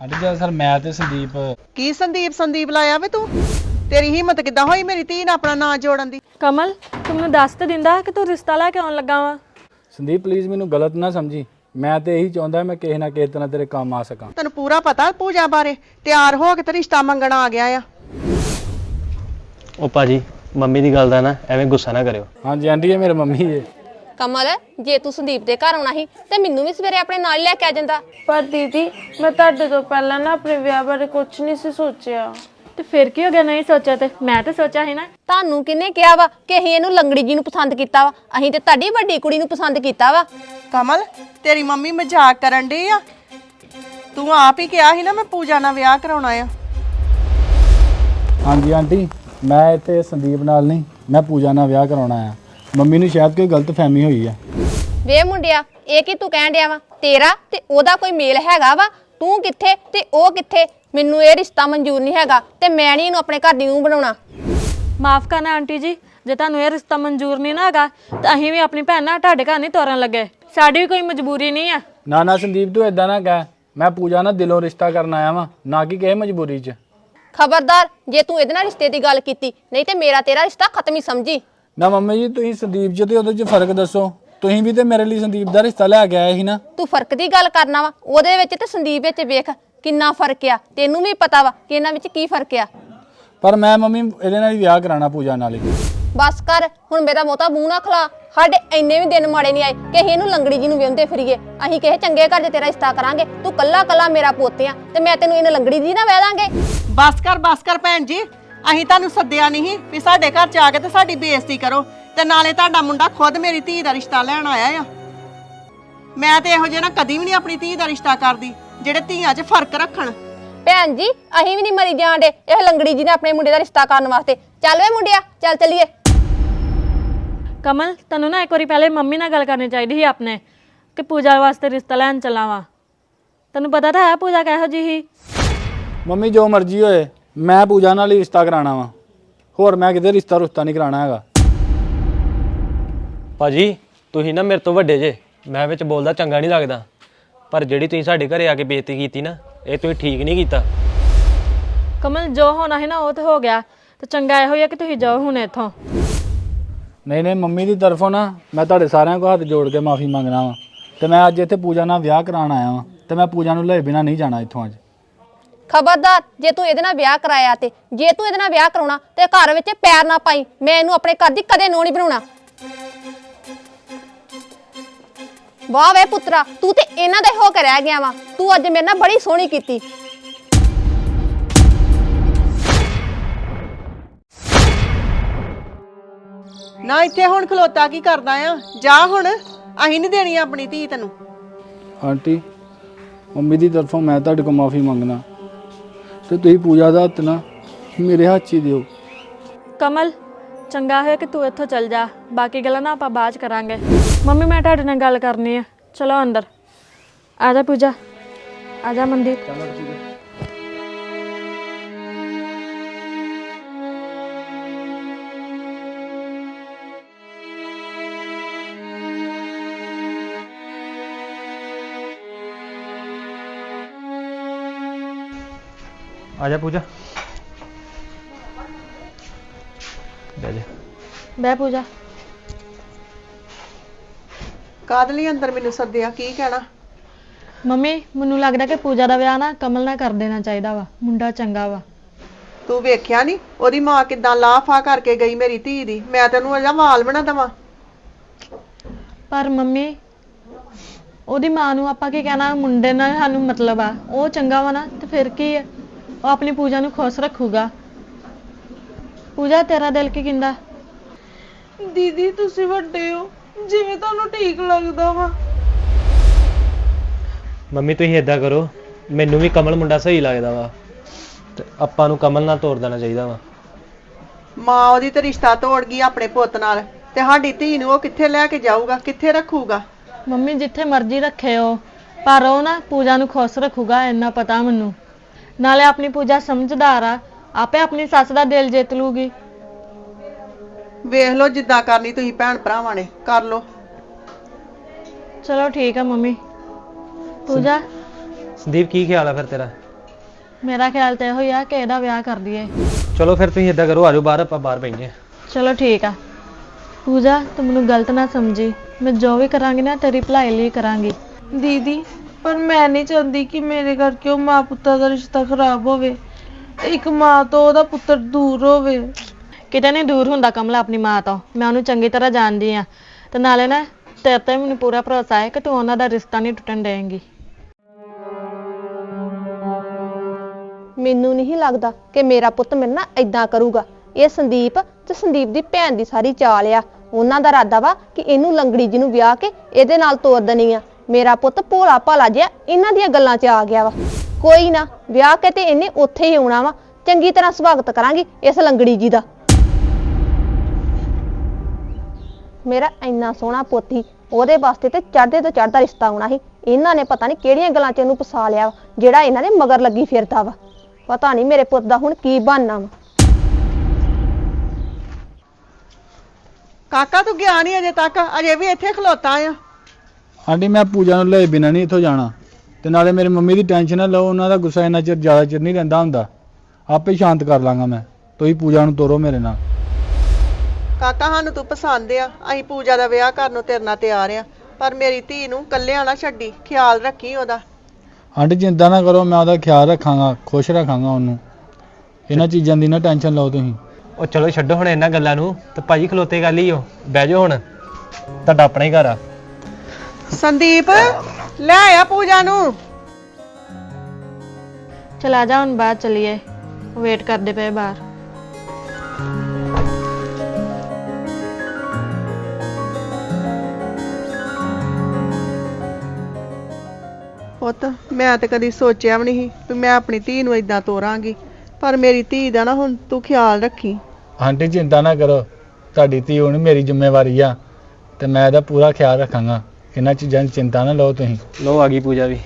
Aunty ਜੀ sir ਮੈਂ ਤੇ ਸੰਦੀਪ ਕੀ ਸੰਦੀਪ ਸੰਦੀਪ ਲਾਇਆ ਵੇ ਤੂੰ? ਤੇਰੀ ਹਿੰਮਤ ਕਿੱਦਾਂ ਹੋਈ ਮੇਰੀ ਧੀ ਨਾਲ ਆਪਣਾ ਨਾਂ ਜੋੜਨ ਦੀ? ਕਮਲ ਤੂੰ ਮੈਨੂੰ ਦੱਸ ਤੇ ਦਿੰਦਾ ਕਿ ਤੂੰ ਰਿਸ਼ਤਾ ਲੈ ਕੇ ਆਉਣ ਲੱਗਾ ਵਾ? ਸੰਦੀਪ ਪਲੀਜ਼ ਮੈਨੂੰ ਗਲਤ ਨਾ ਸਮਝੀ। ਮੈਂ ਤੇ ਇਹੀ ਚਾਹੁੰਦਾ ਮੈਂ ਕਿਸੇ ਨਾ ਕਿਸੇ ਤਰ੍ਹਾਂ ਤੇਰੇ ਕੰਮ ਆ ਸਕਾਂ। ਤੈਨੂੰ ਪੂਰਾ ਪਤਾ ਪੂਜਾ ਬਾਰੇ? ਤਿਆਰ ਹੋ ਕੇ ਤੇ ਰਿਸ਼ਤਾ ਮੰਗਣ ਆ ਗਿਆ ਆ। ਉਹ ਭਾਜੀ ਮੰਮੀ ਦੀ ਗੱਲ ਦਾ ਨਾ ਐਵੇਂ ਗੁੱਸਾ ਨਾ ਕਰਿਓ। ਹਾਂਜੀ ਆਂਟੀ ਇਹ ਮੇਰੇ ਮੰਮੀ ਜੀ। ਕਮਲ ਜੇ ਤੂੰ ਸੰਦੀਪ ਦੇ ਘਰ ਆਉਣਾ ਸੀ ਤੇ ਮੈਨੂੰ ਵੀ ਸਵੇਰੇ ਆਪਣੇ ਨਾਲ ਹੀ ਲੈ ਕੇ ਆ ਜਾਂਦਾ। ਪਰ ਦੀਦੀ ਮੈਂ ਤੁਹਾਡੇ ਤੋਂ ਪਹਿਲਾਂ ਨਾ ਆਪਣੇ ਵਿਆਹ ਬਾਰੇ ਕੁਝ ਨਹੀਂ ਸੀ ਸੋਚਿਆ। ਤੇ ਫਿਰ ਕੀ ਹੋ ਗਿਆ ਨਹੀਂ ਸੋਚਿਆ ਤੇ? ਮੈਂ ਤਾਂ ਸੋਚਿਆ ਸੀ ਨਾ। ਤੁਹਾਨੂੰ ਕਿਹਨੇ ਕਿਹਾ ਵਾ ਕਿ ਅਸੀਂ ਇਹਨੂੰ ਲੰਗੜੀ ਜੀ ਨੂੰ ਪਸੰਦ ਕੀਤਾ ਵਾ? ਅਸੀਂ ਤੇ ਤੁਹਾਡੀ ਵੱਡੀ ਕੁੜੀ ਨੂੰ ਪਸੰਦ ਕੀਤਾ ਵਾ। ਕਮਲ ਤੇਰੀ ਮੰਮੀ ਮਜ਼ਾਕ ਕਰਨ ਡਈ ਆ? ਤੂੰ ਆਪ ਹੀ ਕਿਹਾ ਸੀ ਨਾ ਮੈਂ ਪੂਜਾ ਨਾਲ ਵਿਆਹ ਕਰਾਉਣਾ ਆ। ਹਾਂਜੀ ਆਂਟੀ ਮੈਂ ਇੱਥੇ ਸੰਦੀਪ ਨਾਲ ਨਹੀਂ ਮੈਂ ਪੂਜਾ ਨਾਲ ਵਿਆਹ ਕਰਾਉਣਾ ਆ। ਮੰਮੀ ਨੂੰ ਸ਼ਾਇਦ ਕੋਈ ਗਲਤ ਫਹਿਮੀ ਹੋਈ ਆ। ਵੇ ਮੁੰਡਿਆ ਇਹ ਕੀ ਤੂੰ ਕਹਿਣ ਡਿਆ ਵਾ? ਤੇਰਾ ਤੇ ਉਹਦਾ ਕੋਈ ਮੇਲ ਹੈਗਾ ਵਾ? ਤੂੰ ਕਿੱਥੇ ਤੇ ਉਹ ਕਿੱਥੇ? ਮੈਨੂੰ ਇਹ ਰਿਸ਼ਤਾ ਮਨਜ਼ੂਰ ਨਹੀਂ ਹੈਗਾ ਤੇ ਮੈਂ ਨਹੀਂ ਇਹਨੂੰ ਆਪਣੇ ਘਰ ਦੀ ਨੂੰ ਬਣਾਉਣਾ। ਮਾਫ ਕਰਨਾ ਆਂਟੀ ਜੀ ਜੇ ਤੁਹਾਨੂੰ ਇਹ ਰਿਸ਼ਤਾ ਮਨਜ਼ੂਰ ਨਹੀਂ ਨਾ ਹੈਗਾ ਤਾਂ ਅਸੀਂ ਵੀ ਆਪਣੀ ਭੈਣ ਨਾਲ ਤੁਹਾਡੇ ਘਰ ਨਹੀਂ ਤੋਰਨ ਲੱਗੇ। ਸਾਡੀ ਵੀ ਕੋਈ ਮਜਬੂਰੀ ਨਹੀਂ ਆ। ਨਾ ਨਾ ਸੰਦੀਪ ਤੂੰ ਇਦਾਂ ਨਾ ਕਹਿ। ਮੈਂ ਪੂਜਾ ਨਾਲ ਦਿਲੋਂ ਰਿਸ਼ਤਾ ਕਰਨ ਆਇਆ ਵਾਂ ਨਾ ਕਿ ਕਿਸੇ ਮਜਬੂਰੀ 'ਚ। ਖਬਰਦਾਰ ਜੇ ਤੂੰ ਇਹਦੇ ਨਾਲ ਰਿਸ਼ਤੇ ਦੀ ਗੱਲ ਕੀਤੀ ਨਹੀਂ ਤੇ ਮੇਰਾ ਤੇਰਾ ਰਿਸ਼ਤਾ ਖਤਮ ਹੀ ਸਮਝੀ। ਨਾ ਮੰਮੀ ਜੀ ਤੁਸੀਂ ਸੰਦੀਪ 'ਚ ਤੇ ਉਹਦੇ 'ਚ ਫ਼ਰਕ ਦੱਸੋ। ਤੁਸੀਂ ਵੀ ਤੇ ਮੇਰੇ ਲਈ ਸੰਦੀਪ ਦਾ ਰਿਸ਼ਤਾ ਲੈ ਕੇ ਆਏ ਸੀ ਨਾ। ਤੂੰ ਫ਼ਰਕ ਦੀ ਗੱਲ ਕਰਨਾ ਵਾ ਉਹਦੇ ਵਿੱਚ ਤੇ ਸੰਦੀਪ ਵਿੱਚ ਵੇਖ ਕਿੰਨਾ ਫ਼ਰਕ ਆ ਤੈਨੂੰ ਵੀ ਪਤਾ ਵਾ ਕਿ ਇਹਨਾਂ ਵਿੱਚ ਕੀ ਫ਼ਰਕ ਆ। ਪਰ ਮੈਂ ਮੰਮੀ ਇਹਦੇ ਨਾਲ ਹੀ ਵਿਆਹ ਕਰਾਣਾ ਪੂਜਾ ਨਾਲ ਹੀ। ਬਸ ਕਰ ਹੁਣ ਮੇਰਾ ਮੋਤਾ ਮੂੰਹ ਨਾ ਖਲਾ ਸਾਡੇ ਇੰਨੇ ਵੀ ਦਿਨ ਮਾੜੇ ਨਹੀਂ ਆਏ ਕਿ ਅਸੀਂ ਇਹਨੂੰ ਲੰਗੜੀ ਜੀ ਨੂੰ ਵਿਆਹੁੰਦੇ ਫਿਰੀਏ। ਅਸੀਂ ਕਿਸੇ ਚੰਗੇ ਘਰ 'ਚ ਤੇਰਾ ਰਿਸ਼ਤਾ ਕਰਾਂਗੇ ਤੂੰ ਕੱਲਾ ਕੱਲਾ ਮੇਰਾ ਪੋਤਿਆ ਤੇ ਮੈਂ ਤੈਨੂੰ ਇਹਨੂੰ ਲੰਗੜੀ ਜੀ ਨਾ ਵਿਆਹ ਦਾਂਗੇ। ਬਸ ਕਰ ਬਸ ਕਰ ਭੈਣ ਜੀ ਅਸੀਂ ਤੁਹਾਨੂੰ ਸੱਦਿਆ ਨਹੀਂ ਵੀ ਸਾਡੇ ਘਰ ਚ ਆ ਕੇ ਤੇ ਸਾਡੀ ਬੇਇੱਜ਼ਤੀ ਕਰੋ ਤੇ ਨਾਲੇ ਤੁਹਾਡਾ ਮੁੰਡਾ ਖੁਦ ਮੇਰੀ ਧੀ ਦਾ ਰਿਸ਼ਤਾ ਲੈਣ ਆਇਆ ਆ। ਮੈਂ ਤੇ ਇਹੋ ਜਿਹੇ ਨਾਲ ਕਦੀ ਵੀ ਨਹੀਂ ਆਪਣੀ ਧੀ ਦਾ ਰਿਸ਼ਤਾ ਕਰਦੀ ਜਿਹੜੇ ਧੀਆਂ 'ਚ ਫ਼ਰਕ ਰੱਖਣ। ਭੈਣ ਜੀ ਅਸੀਂ ਵੀ ਨਹੀਂ ਮਰੀ ਜਾਣਦੇ ਇਹ ਲੰਗੜੀ ਜੀ ਨੇ ਆਪਣੇ ਮੁੰਡੇ ਦਾ ਰਿਸ਼ਤਾ ਕਰਨ ਵਾਸਤੇ। ਚੱਲ ਵੇ ਮੁੰਡਿਆ ਚੱਲ ਚੱਲੀਏ। ਕਮਲ ਤੈਨੂੰ ਨਾ ਇੱਕ ਵਾਰੀ ਪਹਿਲੇ ਮੰਮੀ ਨਾਲ ਗੱਲ ਕਰਨੀ ਚਾਹੀਦੀ ਸੀ ਆਪਣੇ ਕਿ ਪੂਜਾ ਵਾਸਤੇ ਰਿਸ਼ਤਾ ਲੈਣ ਚੱਲਾਂ ਵਾ। ਤੈਨੂੰ ਪਤਾ ਤਾਂ ਹੈ ਪੂਜਾ ਕਿਹੋ ਜਿਹੀ ਸੀ? ਮੰਮੀ ਜੋ ਮਰਜ਼ੀ ਹੋਏ ਮੈਂ ਪੂਜਾ ਨਾਲ ਹੀ ਰਿਸ਼ਤਾ ਕਰਾਣਾ ਵਾ। ਹੋਰ ਮੈਂ ਕਿਤੇ ਰਿਸ਼ਤਾ ਰੁਸ਼ਤਾ ਨਹੀਂ ਕਰਾਣਾ ਹੈਗਾ। ਭਾਜੀ ਤੁਸੀਂ ਨਾ ਮੇਰੇ ਤੋਂ ਵੱਡੇ ਜੇ। ਮੈਂ ਵਿੱਚ ਬੋਲਦਾ ਚੰਗਾ ਨਹੀਂ ਲੱਗਦਾ। ਪਰ ਜਿਹੜੀ ਤੁਸੀਂ ਸਾਡੇ ਘਰੇ ਆ ਕੇ ਬੇਇੱਜ਼ਤੀ ਕੀਤੀ ਨਾ ਇਹ ਤੁਸੀਂ ਠੀਕ ਨਹੀਂ ਕੀਤਾ। ਕਮਲ ਜੋ ਹੋਣਾ ਹੈ ਨਾ ਉਹ ਤਾਂ ਹੋ ਗਿਆ। ਤੇ ਚੰਗਾ ਇਹੋ ਹੀ ਆ ਕਿ ਤੁਸੀਂ ਜਾਓ ਹੁਣ ਇੱਥੋਂ। ਨਹੀਂ ਨਹੀਂ ਮੰਮੀ ਦੀ ਤਰਫੋਂ ਨਾ ਮੈਂ ਤੁਹਾਡੇ ਸਾਰਿਆਂ ਕੋਲ ਹੱਥ ਜੋੜ ਕੇ ਮਾਫੀ ਮੰਗਣਾ ਵਾ। ਤੇ ਮੈਂ ਅੱਜ ਇੱਥੇ ਪੂਜਾ ਨਾਲ ਵਿਆਹ ਕਰਾਉਣ ਆਇਆ ਵਾਂ। ਤੇ ਮੈਂ ਪੂਜਾ ਨੂੰ ਲਏ ਬਿਨਾ ਨਹੀਂ ਜਾਣਾ ਇੱਥੋਂ ਅੱਜ। ਖਬਰਦਾਰ ਜੇ ਤੂੰ ਇਹਦੇ ਨਾਲ ਵਿਆਹ ਕਰਾਇਆ ਤੇ ਜੇ ਤੂੰ ਇਹਦੇ ਨਾਲ ਵਿਆਹ ਕਰਾਉਣਾ ਤੇ ਘਰ ਵਿੱਚ ਪੈਰ ਨਾ ਪਾਈ ਮੈਂ ਇਹਨੂੰ ਆਪਣੇ ਘਰ ਦੀ ਕਦੇ ਨੋ ਨਹੀਂ ਬਣਾਉਣਾ। ਵਾਹ ਵੇ ਪੁੱਤਰਾ ਤੂੰ ਤੇ ਇਹਨਾਂ ਦਾ ਹੀ ਹੋ ਕੇ ਰਹਿ ਗਿਆ ਵਾ। ਤੂੰ ਅੱਜ ਮੇਰੇ ਨਾਲ ਬੜੀ ਸੋਹਣੀ ਕੀਤੀ। ਨਾ ਇੱਥੇ ਹੁਣ ਖਲੋਤਾ ਕੀ ਕਰਦਾ ਆ? ਜਾ ਹੁਣ ਅਸੀਂ ਨਹੀਂ ਦੇਣੀ ਆਪਣੀ ਧੀ ਤੈਨੂੰ। ਆਂਟੀ ਮੰਮੀ ਦੀ ਤਰਫੋਂ ਮੈਂ ਤੁਹਾਡੇ ਕੋਲ ਮਾਫੀ ਮੰਗਣਾ ਤੇ ਤੁਸੀਂ ਪੂਜਾ ਦਾ ਹੱਥ ਨਾ ਮੇਰੇ ਹੱਥ 'ਚ ਹੀ ਦਿਓ। ਕਮਲ, ਚੰਗਾ ਹੋਇਆ ਕਿ ਤੂੰ ਇੱਥੋਂ ਚੱਲ ਜਾ। ਬਾਕੀ ਗੱਲਾਂ ਨਾ ਆਪਾਂ ਬਾਅਦ 'ਚ ਕਰਾਂਗੇ। ਮੰਮੀ, ਮੈਂ ਤੁਹਾਡੇ ਨਾਲ ਗੱਲ ਕਰਨੀ ਆ। ਚਲੋ ਅੰਦਰ। ਆ ਜਾ ਪੂਜਾ। ਆ ਜਾ ਮਨਦੀਪ। ਆ ਜਾ ਪੂਜਾ। ਬਹਿ ਜਾ। ਬਹਿ ਪੂਜਾ। ਕਾਦ ਲਈ ਅੰਦਰ ਮੈਨੂੰ ਸੱਦਿਆ ਕੀ ਕਹਿਣਾ? ਮੰਮੀ ਮੈਨੂੰ ਲੱਗਦਾ ਕਿ ਪੂਜਾ ਦਾ ਵਿਆਹ ਨਾ ਕਮਲ ਨਾਲ ਕਰ ਦੇਣਾ ਚਾਹੀਦਾ ਵਾ ਮੁੰਡਾ ਚੰਗਾ ਵਾ। ਤੂੰ ਵੇਖਿਆ ਨਹੀਂ ਉਹਦੀ ਮਾਂ ਕਿਦਾਂ ਲਾਫਾ ਕਰਕੇ ਗਈ ਮੇਰੀ ਧੀ ਦੀ ਮੈਂ ਤੈਨੂੰ ਅਜਾ ਵਾਲ ਬਣਾ ਦਵਾਂ। ਪਰ ਮੰਮੀ ਉਹਦੀ ਮਾਂ ਨੂੰ ਆਪਾਂ ਕੀ ਕਹਿਣਾ ਮੁੰਡੇ ਨਾਲ ਸਾਨੂੰ ਮਤਲਬ ਆ ਉਹ ਚੰਗਾ ਵਾ ਨਾ ਤੇ ਫਿਰ ਕੀ ਆ? ਉਹ ਆਪਣੀ ਪੂਜਾ ਨੂੰ ਖੁਸ਼ ਰੱਖੂਗਾ। ਪੂਜਾ ਤੇਰਾ ਦਿਲ ਕੀ ਕਹਿੰਦਾ? ਦੀਦੀ ਤੁਸੀਂ ਵੱਡੇ ਹੋ। ਜਿਵੇਂ ਤੁਹਾਨੂੰ ਠੀਕ ਲੱਗਦਾ ਵਾ। ਮੰਮੀ ਤੁਸੀਂ ਇਦਾਂ ਕਰੋ। ਮੈਨੂੰ ਵੀ ਕਮਲ ਮੁੰਡਾ ਸਹੀ ਲੱਗਦਾ ਵਾ। ਤੇ ਆਪਾਂ ਨੂੰ ਕਮਲ ਨਾਲ ਤੋਰ ਦੇਣਾ ਚਾਹੀਦਾ ਵਾ। ਮਾਂ ਉਹਦੀ ਤੇ ਰਿਸ਼ਤਾ ਤੋੜ ਗਈ ਆਪਣੇ ਪੁੱਤ ਨਾਲ। ਤੇ ਸਾਡੀ ਧੀ ਨੂੰ ਉਹ ਕਿੱਥੇ ਲੈ ਕੇ ਜਾਊਗਾ ਕਿੱਥੇ ਰੱਖੂਗਾ? ਮੰਮੀ ਜਿੱਥੇ ਮਰਜ਼ੀ ਰੱਖੇ ਉਹ। ਪਰ ਉਹ ਨਾ ਪੂਜਾ ਨੂੰ ਖੁਸ਼ ਰੱਖੂਗਾ ਇੰਨਾ ਪਤਾ ਮੈਨੂੰ। ਨਾਲੇ ਆਪਣੀ ਪੂਜਾ ਸਮਝਦਾਰ ਆ। ਆਪੇ ਆਪਣੀ ਸੱਸ ਦਾ ਦਿਲ ਜਿੱਤ ਲੂਗੀ। ਵੇਖ ਲਓ ਜਿੱਦਾਂ ਕਰਨੀ ਤੁਸੀਂ ਭੈਣ ਭਰਾਵਾਂ ਨੇ ਕਰ ਲਓ। ਚਲੋ ਠੀਕ ਆ ਮੰਮੀ। ਪੂਜਾ? ਸੰਦੀਪ ਕੀ ਖਿਆਲ ਆ ਫਿਰ ਤੇਰਾ? ਮੇਰਾ ਖਿਆਲ ਤੇ ਇਹੋ ਹੀ ਆ ਕਿ ਇਹਦਾ ਵਿਆਹ ਕਰ ਦਈਏ। ਚਲੋ ਫਿਰ ਤੁਸੀਂ ਇਦਾਂ ਕਰੋ ਆਜੋ ਬਾਹਰ ਆਪਾਂ ਬਾਹਰ ਬੈਠੇ ਚਲੋ ਠੀਕ ਆ। ਪੂਜਾ ਤੂੰ ਮੈਨੂੰ ਗਲਤ ਨਾ ਸਮਝੀ। ਮੈਂ ਜੋ ਵੀ ਕਰਾਂਗੀ ਨਾ ਤੇਰੀ ਭਲਾਈ ਲਈ ਕਰਾਂਗੀ। ਦੀਦੀ ਪਰ ਮੈਂ ਨਹੀਂ ਚਾਹੁੰਦੀ ਕਿ ਮੇਰੇ ਕਰਕੇ ਉਹ ਮਾਂ ਪੁੱਤਾਂ ਦਾ ਰਿਸ਼ਤਾ ਖਰਾਬ ਹੋਵੇ। ਇੱਕ ਮਾਂ ਤੋਂ ਉਹਦਾ ਪੁੱਤਰ ਦੂਰ ਹੋਵੇ। ਕਿਤੇ ਨਹੀਂ ਦੂਰ ਹੁੰਦਾ ਕਮਲਾ ਆਪਣੀ ਮਾਂ ਤੋਂ। ਮੈਂ ਉਹਨੂੰ ਚੰਗੀ ਤਰ੍ਹਾਂ ਜਾਣਦੀ ਆ ਤੇ ਨਾਲੇ ਨਾ ਤੇਰੇ ਤੇ ਮੈਨੂੰ ਪੂਰਾ ਭਰੋਸਾ ਹੈ ਕਿ ਤੂੰ ਉਹਨਾਂ ਦਾ ਰਿਸ਼ਤਾ ਨਹੀਂ ਟੁੱਟਣ ਦੇਂਗੀ ਮੈਨੂੰ ਨਹੀਂ ਲੱਗਦਾ ਕਿ ਮੇਰਾ ਪੁੱਤ ਮੇਰੇ ਨਾਲ ਇਦਾਂ ਕਰੂਗਾ। ਇਹ ਸੰਦੀਪ ਤੇ ਸੰਦੀਪ ਦੀ ਭੈਣ ਦੀ ਸਾਰੀ ਚਾਲ ਆ। ਉਹਨਾਂ ਦਾ ਇਰਾਦਾ ਵਾ ਕਿ ਇਹਨੂੰ ਲੰਗੜੀ ਜੀ ਨੂੰ ਵਿਆਹ ਕੇ ਇਹਦੇ ਨਾਲ ਤੋਰ ਦੇਣੀ ਆ। ਮੇਰਾ ਪੁੱਤ ਭੋਲਾ ਭਾਲਾ ਜਿਹਾ ਇਹਨਾਂ ਦੀਆਂ ਗੱਲਾਂ 'ਚ ਆ ਗਿਆ ਵਾ। ਕੋਈ ਨਾ ਵਿਆਹ ਕੇ ਤੇ ਇਹਨੇ ਉੱਥੇ ਹੀ ਆਉਣਾ ਵਾ। ਚੰਗੀ ਤਰ੍ਹਾਂ ਸਵਾਗਤ ਕਰਾਂਗੀ ਇਸ ਲੰਗੜੀ ਜੀ ਦਾ। ਮੇਰਾ ਇੰਨਾ ਸੋਹਣਾ ਪੋਤੀ ਉਹਦੇ ਵਾਸਤੇ ਤੇ ਚੜਦੇ ਤੋਂ ਚੜਦਾ ਰਿਸ਼ਤਾ ਆਉਣਾ ਸੀ। ਇਹਨਾਂ ਨੇ ਪਤਾ ਨਹੀਂ ਕਿਹੜੀਆਂ ਗੱਲਾਂ 'ਚ ਇਹਨੂੰ ਫਸਾ ਲਿਆ ਵਾ, ਜਿਹੜਾ ਇਹਨਾਂ ਦੇ ਮਗਰ ਲੱਗੀ ਫਿਰਦਾ ਵਾ। ਪਤਾ ਨਹੀਂ ਮੇਰੇ ਪੁੱਤ ਦਾ ਹੁਣ ਕੀ ਬਣਨਾ ਵਾ। ਕਾਕਾ ਤੂੰ ਗਿਆ ਨਹੀਂ ਅਜੇ ਤੱਕ ਅਜੇ ਵੀ ਇੱਥੇ ਖਲੋਤਾ ਆ। ਆਂਟੀ ਮੈਂ ਪੂਜਾ ਨੂੰ ਲੈ ਬਿਨਾਂ ਨਹੀਂ ਇੱਥੋਂ ਜਾਣਾ। ਤੇ ਨਾਲੇ ਮੇਰੀ ਮੰਮੀ ਦੀ ਟੈਨਸ਼ਨ ਨਾ ਲਓ ਉਹਨਾਂ ਦਾ ਗੁੱਸਾ ਇੰਨਾ ਚਿਰ ਜ਼ਿਆਦਾ ਚਿਰ ਨਹੀਂ ਰਹਿੰਦਾ ਹੁੰਦਾ। ਆਪੇ ਸ਼ਾਂਤ ਕਰ ਲਾਂਗਾ ਮੈਂ। ਤੁਸੀਂ ਪੂਜਾ ਨੂੰ ਤੋਰੋ ਮੇਰੇ ਨਾਲ। ਕਾਕਾ ਸਾਨੂੰ ਤੂੰ ਪਸੰਦ ਆ। ਅਸੀਂ ਪੂਜਾ ਦਾ ਵਿਆਹ ਕਰਨ ਨੂੰ ਤੇਰੇ ਨਾਲ ਤਿਆਰ ਆ। ਪਰ ਮੇਰੀ ਧੀ ਨੂੰ ਕੱਲਿਆਂ ਨਾ ਛੱਡੀ। ਖਿਆਲ ਰੱਖੀ ਉਹਦਾ। ਆਂਟੀ ਚਿੰਤਾ ਨਾ ਕਰੋ ਮੈਂ ਉਹਦਾ ਖਿਆਲ ਰੱਖਾਂਗਾ ਖੁਸ਼ ਰੱਖਾਂਗਾ ਉਹਨੂੰ। ਇਹਨਾਂ ਚੀਜ਼ਾਂ ਦੀ ਨਾ ਟੈਨਸ਼ਨ ਲਓ ਤੁਸੀਂ। ਉਹ ਚਲੋ ਛੱਡੋ ਹੁਣ ਇਹਨਾਂ ਗੱਲਾਂ ਨੂੰ। ਤੇ ਭਾਜੀ ਖਲੋਤੇ ਗੱਲ ਹੀ ਹੋ ਬਹਿ ਜਾਓ ਹੁਣ। ਤੁਹਾਡਾ ਆਪਣਾ ਹੀ ਘਰ ਆ। ਸੰਦੀਪ ਲੈ ਆ ਪੂਜਾ ਨੂੰ। ਚਲ ਆ ਜਾ ਹੁਣ ਬਾਹਰ ਚਲੀਏ। ਵੇਟ ਕਰਦੇ ਪਏ ਬਾਹਰ। ਪੁੱਤ ਮੈਂ ਤੇ ਕਦੀ ਸੋਚਿਆ ਵੀ ਨਹੀਂ ਸੀ ਵੀ ਮੈਂ ਆਪਣੀ ਧੀ ਨੂੰ ਇਦਾਂ ਤੋਰਾਂਗੀ। ਪਰ ਮੇਰੀ ਧੀ ਦਾ ਨਾ ਹੁਣ ਤੂੰ ਖਿਆਲ ਰੱਖੀ। ਆਂਟੀ ਚਿੰਤਾ ਨਾ ਕਰੋ। ਤੁਹਾਡੀ ਧੀ ਹੁਣ ਮੇਰੀ ਜ਼ਿੰਮੇਵਾਰੀ ਆ ਤੇ ਮੈਂ ਇਹਦਾ ਪੂਰਾ ਖਿਆਲ ਰੱਖਾਂਗਾ। ਇਹਨਾਂ ਚੀਜ਼ਾਂ ਦੀ ਚਿੰਤਾ ਨਾ ਲਓ ਤੁਸੀਂ। ਲੋ ਆ ਗਈ ਪੂਜਾ ਵੀ।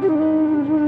Mm-hmm.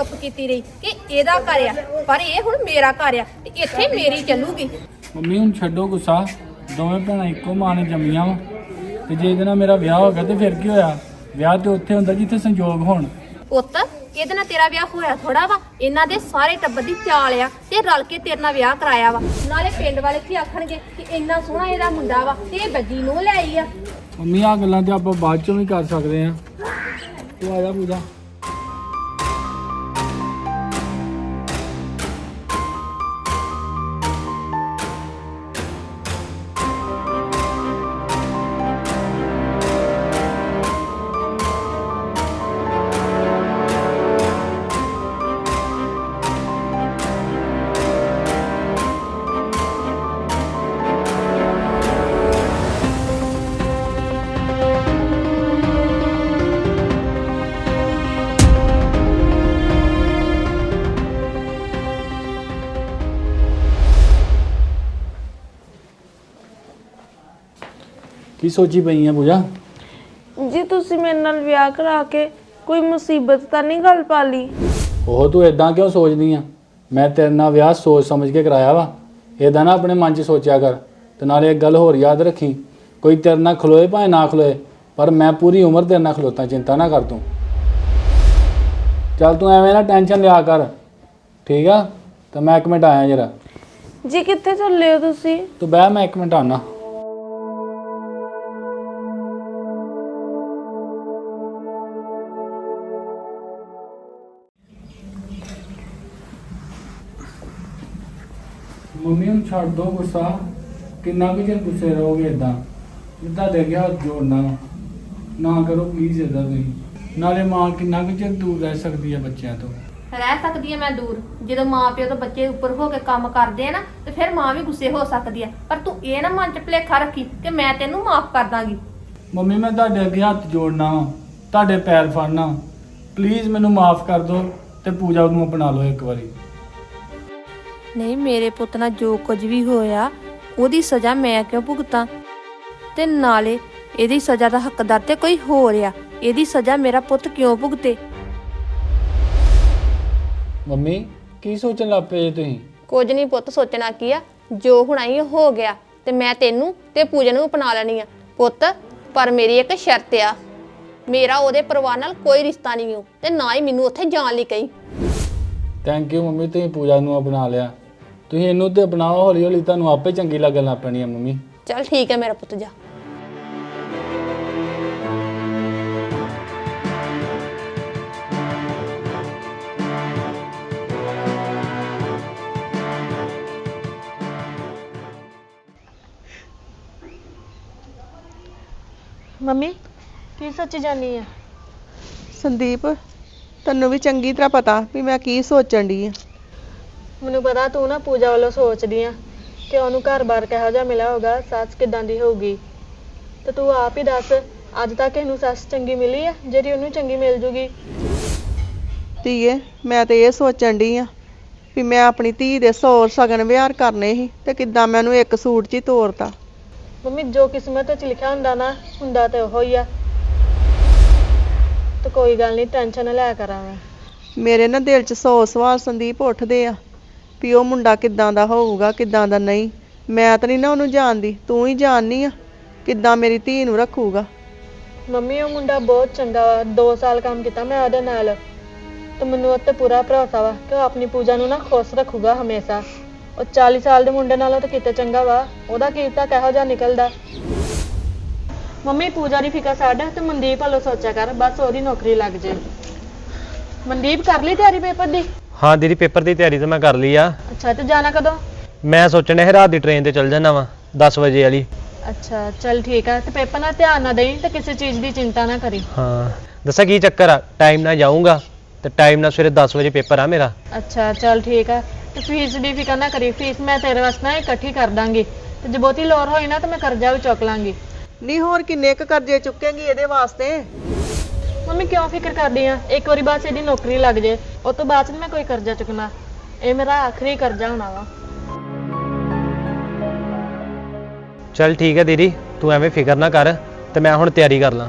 ਚੁੱਪ ਕੀਤੀ ਰਹੀ ਕਿ ਇਹਦਾ ਘਰ ਆ ਪਰ ਇਹ ਹੁਣ ਮੇਰਾ ਘਰ ਆ ਤੇ ਇੱਥੇ ਮੇਰੀ ਚੱਲੂਗੀ। ਮੰਮੀ ਹੁਣ ਛੱਡੋ ਗੁੱਸਾ। ਦੋਵੇਂ ਭੈਣਾਂ ਇੱਕੋ ਮਾਂ ਨੇ ਜੰਮੀਆਂ ਵਾ। ਤੇ ਜੇ ਇਹਦੇ ਨਾਲ ਮੇਰਾ ਵਿਆਹ ਹੋ ਗਿਆ ਤੇ ਫਿਰ ਕੀ ਹੋਇਆ? ਵਿਆਹ ਤੇ ਉੱਥੇ ਹੁੰਦਾ ਜਿੱਥੇ ਸੰਜੋਗ ਹੋਣ। ਪੁੱਤ ਇਹਦੇ ਨਾਲ ਤੇਰਾ ਵਿਆਹ ਹੋਇਆ ਥੋੜਾ ਵਾ। ਇਹਨਾਂ ਦੇ ਸਾਰੇ ਟੱਬਰ ਦੀ ਚਾਲ ਆ ਤੇ ਰਲ ਕੇ ਤੇਰੇ ਨਾਲ ਵਿਆਹ ਕਰਾਇਆ ਵਾ। ਨਾਲੇ ਪਿੰਡ ਵਾਲੇ ਕੀ ਆਖਣਗੇ ਕਿ ਇੰਨਾ ਸੋਹਣਾ ਇਹਦਾ ਮੁੰਡਾ ਵਾ ਤੇ ਇਹ ਬੱਜੀ ਨੂੰ ਲੈ ਆਈ ਆ। ਮੰਮੀ ਆ ਗੱਲਾਂ ਤੇ ਆਪਾਂ ਬਾਅਦ ਚੋਂ ਵੀ ਕਰ ਸਕਦੇ ਆ। ਤੂੰ ਆ ਜਾ ਪੂਜਾ। ਕੀ ਸੋਚੀ ਪਈ ਆ ਪੂਜਾ? ਜੀ ਤੁਸੀਂ ਮੇਰੇ ਨਾਲ ਵਿਆਹ ਕਰਾ ਕੇ ਕੋਈ ਮੁਸੀਬਤ ਤਾਂ ਨਹੀਂ ਗੱਲ ਪਾ ਲਈ ਉਹ ਤੂੰ ਇਦਾਂ ਕਿਉਂ ਸੋਚਦੀ ਆ? ਮੈਂ ਤੇਰੇ ਨਾਲ ਵਿਆਹ ਸੋਚ ਸਮਝ ਕੇ ਕਰਾਇਆ ਵਾ। ਏਦਾਂ ਨਾ ਆਪਣੇ ਮਨ 'ਚ ਸੋਚਿਆ ਕਰ ਤੇ ਨਾਲੇ ਇੱਕ ਗੱਲ ਹੋਰ ਯਾਦ ਰੱਖੀ। ਕੋਈ ਤੇਰੇ ਨਾਲ ਖਲੋਏ ਭਾਵੇਂ ਨਾ ਖਲੋਏ ਪਰ ਮੈਂ ਪੂਰੀ ਉਮਰ ਤੇਰੇ ਨਾਲ ਖਲੋਤਾ ਚਿੰਤਾ ਨਾ ਕਰ ਤੂੰ। ਚੱਲ ਤੂੰ ਐਵੇਂ ਨਾ ਟੈਨਸ਼ਨ ਲਿਆ ਕਰ। ਠੀਕ ਆ? ਤਾਂ ਮੈਂ ਇੱਕ ਮਿੰਟ ਆਇਆ ਜਰਾ। ਜੀ ਕਿੱਥੇ ਚੱਲੇ ਹੋ ਤੁਸੀਂ? ਤੂੰ ਬਹਿ ਮੈਂ ਇੱਕ ਮਿੰਟ ਆਉਣਾ ਮੰਮੀ ਨੂੰ ਛੱਡ ਦੋ ਗੁੱਸਾ। ਕਿੰਨਾ ਕੁ ਚਿਰ ਗੁੱਸੇ ਰਹੋਗੇ ਇਦਾਂ ਜਿੱਦਾਂ ਦੇ ਗਿਆ ਹੱਥ ਜੋੜਨਾ ਨਾ ਕਰੋ ਪਲੀਜ਼ ਇਦਾਂ ਤੁਸੀਂ। ਨਾਲੇ ਮਾਂ ਕਿੰਨਾ ਕੁ ਚਿਰ ਦੂਰ ਰਹਿ ਸਕਦੀ ਹੈ ਬੱਚਿਆਂ ਤੋਂ? ਰਹਿ ਸਕਦੀ ਆ ਮੈਂ ਦੂਰ। ਜਦੋਂ ਮਾਂ ਪਿਓ ਤੋਂ ਬੱਚੇ ਉੱਪਰ ਹੋ ਕੇ ਕੰਮ ਕਰਦੇ ਆ ਨਾ ਤੇ ਫਿਰ ਮਾਂ ਵੀ ਗੁੱਸੇ ਹੋ ਸਕਦੀ ਆ। ਪਰ ਤੂੰ ਇਹ ਨਾ ਮਨ ਚ ਭੁਲੇਖਾ ਰੱਖੀ ਕਿ ਮੈਂ ਤੈਨੂੰ ਮਾਫ ਕਰ ਦਾਂਗੀ। ਮੰਮੀ ਮੈਂ ਤੁਹਾਡੇ ਅੱਗੇ ਹੱਥ ਜੋੜਨਾ ਤੁਹਾਡੇ ਪੈਰ ਫੜਨਾ ਪਲੀਜ਼ ਮੈਨੂੰ ਮਾਫ ਕਰ ਦਿਓ ਤੇ ਪੂਜਾ ਨੂੰ ਅਪਣਾ ਲਓ ਇੱਕ ਵਾਰੀ। ਨਹੀਂ ਮੇਰੇ ਪੁੱਤ ਨਾਲ ਜੋ ਕੁਝ ਵੀ ਹੋਇਆ ਉਹਦੀ ਸਜ਼ਾ ਮੈਂ ਕਿਉਂ ਭੁਗਤਾਂ? ਤੇ ਨਾਲੇ ਇਹਦੀ ਸਜ਼ਾ ਦਾ ਹੱਕਦਾਰ ਤੇ ਕੋਈ ਹੋਰ ਆ ਇਹਦੀ ਸਜ਼ਾ ਮੇਰਾ ਪੁੱਤ ਕਿਉਂ ਭੁਗਤੇ? ਮੰਮੀ ਕੀ ਸੋਚਣ ਲੱਗ ਪਏ ਜੇ ਤੁਸੀਂ? ਕੁਝ ਨਹੀਂ ਪੁੱਤ ਸੋਚਣਾ ਕੀ ਆ? ਜੋ ਹੁਣਾ ਹੀ ਹੋ ਗਿਆ ਤੇ ਮੈਂ ਤੈਨੂੰ ਤੇ ਪੂਜਾ ਨੂੰ ਅਪਣਾ ਲੈਣੀ ਆ। ਪੁੱਤ ਪਰ ਮੇਰੀ ਇੱਕ ਸ਼ਰਤ ਆ। ਮੇਰਾ ਉਹਦੇ ਪਰਿਵਾਰ ਨਾਲ ਕੋਈ ਰਿਸ਼ਤਾ ਨਹੀਂ ਹੋ ਤੇ ਨਾ ਹੀ ਮੈਨੂੰ ਉੱਥੇ ਜਾਣ ਲਈ ਕਹੀ। ਥੈਂਕ ਯੂ ਮੰਮੀ ਤੁਸੀਂ ਪੂਜਾ ਨੂੰ ਅਪਣਾ ਲਿਆ। ਤੁਸੀਂ ਇਹਨੂੰ ਤੇ ਅਪਣਾਓ ਹੌਲੀ ਹੌਲੀ ਤੁਹਾਨੂੰ ਆਪੇ ਚੰਗੀ ਲੱਗਣ ਲੱਗ ਪੈਣੀ ਆ ਮੰਮੀ। ਚੱਲ ਠੀਕ ਹੈ ਮੇਰਾ ਪੁੱਤ ਜਾ। ਮੰਮੀ ਕੀ ਸੋਚੀ ਜਾਨੀ ਆ? ਸੰਦੀਪ ਤੈਨੂੰ ਵੀ ਚੰਗੀ ਤਰ੍ਹਾਂ ਪਤਾ ਵੀ ਮੈਂ ਕੀ ਸੋਚਣ ਦੀ ਆ। ਮੈਨੂੰ ਪਤਾ ਤੂੰ ਨਾ ਪੂਜਾ ਵੱਲੋਂ ਸੋਚਦੀ ਆ ਕਿ ਉਹਨੂੰ ਘਰ-ਬਾਰ ਕਿਹੋ ਜਿਹਾ ਮਿਲਿਆ ਹੋਗਾ ਸੱਸ ਕਿਦਾਂ ਦੀ ਹੋਊਗੀ। ਤੇ ਤੂੰ ਆਪ ਹੀ ਦੱਸ ਅੱਜ ਤੱਕ ਇਹਨੂੰ ਸੱਸ ਚੰਗੀ ਮਿਲੀ ਆ ਜਿਹੜੀ ਉਹਨੂੰ ਚੰਗੀ ਮਿਲ ਜੂਗੀ? ਧੀਏ ਮੈਂ ਤੇ ਇਹ ਸੋਚਣ ਦੀ ਆ ਵੀ ਮੈਂ ਆਪਣੀ ਧੀ ਦੇ ਸੌ ਸਗਨ ਵਿਹਾਰ ਕਰਨੇ ਸੀ ਤੇ ਕਿੱਦਾਂ ਮੈਨੂੰ ਇੱਕ ਸੂਟ 'ਚ ਹੀ ਤੋਰਤਾ। ਮੰਮੀ ਜੋ ਕਿਸਮਤ ਵਿੱਚ ਲਿਖਿਆ ਹੁੰਦਾ ਨਾ ਹੁੰਦਾ ਤੇ ਉਹੋ ਹੀ ਆ। ਤੇ ਕੋਈ ਗੱਲ ਨਹੀਂ ਟੈਨਸ਼ਨ ਨਾ ਲਿਆ ਕਰਾਂ ਮੈਂ। ਮੇਰੇ ਨਾ ਦਿਲ 'ਚ ਸੌ ਸਵਾਲ ਸੰਦੀਪ ਉੱਠਦੇ ਆ। ਵੀ ਉਹ ਮੁੰਡਾ ਕਿੱਦਾਂ ਦਾ ਹੋਊਗਾ, ਕਿੱਦਾਂ ਦਾ ਨਹੀਂ। ਮੈਂ ਤਾਂ ਨਹੀਂ ਨਾ ਉਹਨੂੰ ਜਾਣਦੀ, ਤੂੰ ਹੀ ਜਾਣਨੀ ਆ ਕਿੱਦਾਂ ਮੇਰੀ ਧੀ ਨੂੰ ਰੱਖੂਗਾ। ਮੰਮੀ, ਉਹ ਮੁੰਡਾ ਬਹੁਤ ਚੰਗਾ ਵਾ 2 ਸਾਲ ਕੰਮ ਕੀਤਾ ਮੈਂ ਉਹਦੇ ਨਾਲ। ਤੇ ਮੈਨੂੰ ਉਹ ਤੇ ਪੂਰਾ ਭਰੋਸਾ ਵਾ ਕਿ ਉਹ ਆਪਣੀ ਪੂਜਾ ਨੂੰ ਨਾ ਖੁਸ਼ ਰੱਖੂਗਾ ਹਮੇਸ਼ਾ। ਉਹ 40 ਸਾਲ ਦੇ ਮੁੰਡੇ ਨਾਲੋਂ ਤਾਂ ਕਿਤੇ ਚੰਗਾ ਵਾ, ਉਹਦਾ ਕੀਤਾ ਕਿਹੋ ਜਿਹਾ ਨਿਕਲਦਾ। ਮੰਮੀ, ਪੂਜਾ ਦੀ ਫਿਕਰ ਛੱਡ ਤੇ ਮਨਦੀਪ ਵੱਲੋਂ ਸੋਚਿਆ ਕਰ, ਬਸ ਉਹਦੀ ਨੌਕਰੀ ਲੱਗ ਜੇ। ਮਨਦੀਪ, ਕਰ ਲਈ ਤਿਆਰੀ ਪੇਪਰ ਦੀ? ਹਾਂ ਦੀਦੀ ਪੇਪਰ ਦੀ ਤਿਆਰੀ ਤਾਂ ਮੈਂ ਕਰ ਲਈ ਆ। ਅੱਛਾ ਤੇ ਜਾਣਾ ਕਦੋਂ? ਮੈਂ ਸੋਚਣ ਡਿਆ ਸੀ ਰਾਤ ਦੀ ਟ੍ਰੇਨ ਤੇ ਚੱਲ ਜਾਣਾ ਵਾ 10 ਵਜੇ ਵਾਲੀ। ਅੱਛਾ ਚੱਲ ਠੀਕ ਆ ਤੇ ਪੇਪਰ ਨਾਲ ਧਿਆਨ ਨਾ ਦੇਈਂ ਤੇ ਕਿਸੇ ਚੀਜ਼ ਦੀ ਚਿੰਤਾ ਨਾ ਕਰੀ। ਹਾਂ ਦੱਸਾਂ ਕੀ ਚੱਕਰ ਆ ਟਾਈਮ ਨਾਲ ਜਾਊਂਗਾ ਤੇ ਟਾਈਮ ਨਾਲ ਸਵੇਰੇ 10 ਵਜੇ ਪੇਪਰ ਆ ਮੇਰਾ। ਅੱਛਾ ਚੱਲ ਠੀਕ ਆ ਤੇ ਫੀਸ ਦੀ ਫਿਕਰ ਨਾ ਕਰੀ ਫੀਸ ਮੈਂ ਤੇਰੇ ਵਾਸਤੇ ਨਾ ਇਕੱਠੀ ਕਰ ਦਾਂਗੀ। ਤੇ ਜੇ ਬਹੁਤੀ ਲੋੜ ਹੋਈ ਨਾ ਤਾਂ ਮੈਂ ਕਰਜ਼ਾ ਵੀ ਚੁੱਕ ਲਾਂਗੀ। ਨਹੀਂ ਹੋਰ ਕਿੰਨੇ ਕੁ ਕਰਜ਼ੇ ਚੁੱਕੇਂਗੀ ਇਹਦੇ ਵਾਸਤੇ? ਮੰਮੀ ਕਿਉਂ ਫਿਕਰ ਕਰਦੀ ਆ? ਇੱਕ ਵਾਰੀ ਬਾਅਦ 'ਚ ਇਹਦੀ ਨੌਕਰੀ ਲੱਗ ਜੇ। ਉਸ ਤੋਂ ਬਾਅਦ 'ਚ ਨੀ ਮੈਂ ਕੋਈ ਕਰਜ਼ਾ ਚੁੱਕਣਾ। ਇਹ ਮੇਰਾ ਆਖਰੀ ਕਰਜ਼ਾ ਹੋਣਾ ਵਾ। ਚੱਲ ਠੀਕ ਹੈ ਦੀਦੀ, ਤੂੰ ਐਵੇਂ ਫਿਕਰ ਨਾ ਕਰ ਤੇ ਮੈਂ ਹੁਣ ਤਿਆਰੀ ਕਰ ਲਾਂ।